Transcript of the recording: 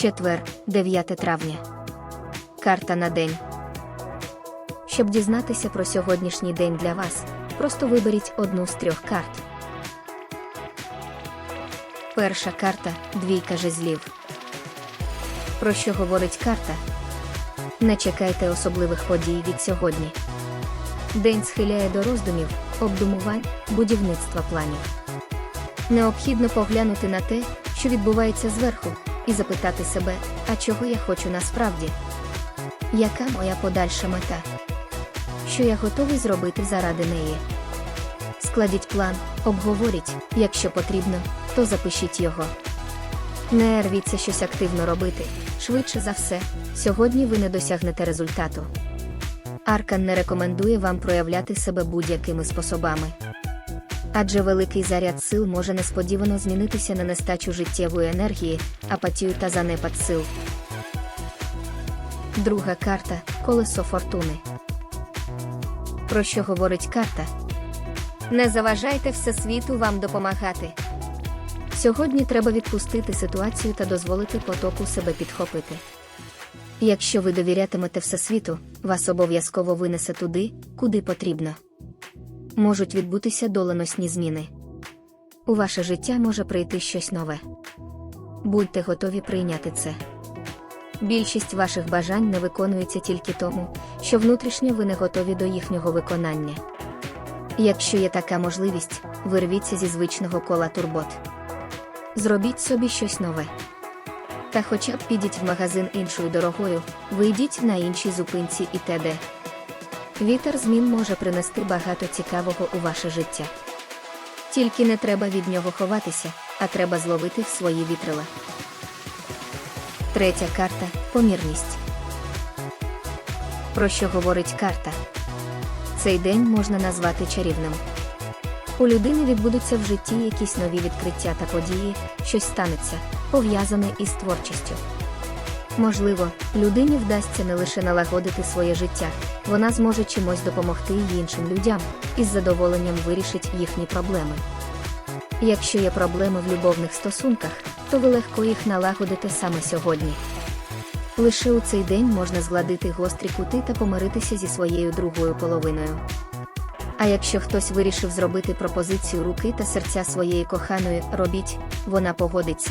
Четвер, 9 травня. Карта на день. Щоб дізнатися про сьогоднішній день для вас, просто виберіть одну з трьох карт. Перша карта двійка жезлів. Про що говорить карта? Не чекайте особливих подій від сьогодні. День схиляє до роздумів, обдумувань, будівництва планів. Необхідно поглянути на те, що відбувається зверху, і запитати себе, а чого я хочу насправді? Яка моя подальша мета? Що я готовий зробити заради неї? Складіть план, обговоріть, якщо потрібно, то запишіть його. Не рвіться щось активно робити. Швидше за все, сьогодні ви не досягнете результату. Аркан не рекомендує вам проявляти себе будь-якими способами. Адже великий заряд сил може несподівано змінитися на нестачу життєвої енергії, апатію та занепад сил. Друга карта колесо фортуни. Про що говорить карта? Не заважайте всесвіту вам допомагати. Сьогодні треба відпустити ситуацію та дозволити потоку себе підхопити. Якщо ви довірятимете всесвіту, вас обов'язково винесе туди, куди потрібно. Можуть відбутися доленосні зміни. У ваше життя може прийти щось нове. Будьте готові прийняти це. Більшість ваших бажань не виконується тільки тому, що внутрішньо ви не готові до їхнього виконання. Якщо є така можливість, вирвіться зі звичного кола турбот. Зробіть собі щось нове. Та хоча б підіть в магазин іншою дорогою, вийдіть на іншій зупинці і т.д. Вітер змін може принести багато цікавого у ваше життя. Тільки не треба від нього ховатися, а треба зловити в свої вітрила. Третя карта помірність. Про що говорить карта? Цей день можна назвати чарівним. У людини відбудуться в житті якісь нові відкриття та події, щось станеться, пов'язане із творчістю. Можливо, людині вдасться не лише налагодити своє життя, вона зможе чимось допомогти й іншим людям і з задоволенням вирішить їхні проблеми. Якщо є проблеми в любовних стосунках, то ви легко їх налагодите саме сьогодні. Лише у цей день можна згладити гострі кути та помиритися зі своєю другою половиною. А якщо хтось вирішив зробити пропозицію руки та серця своєї коханої, робіть, вона погодиться.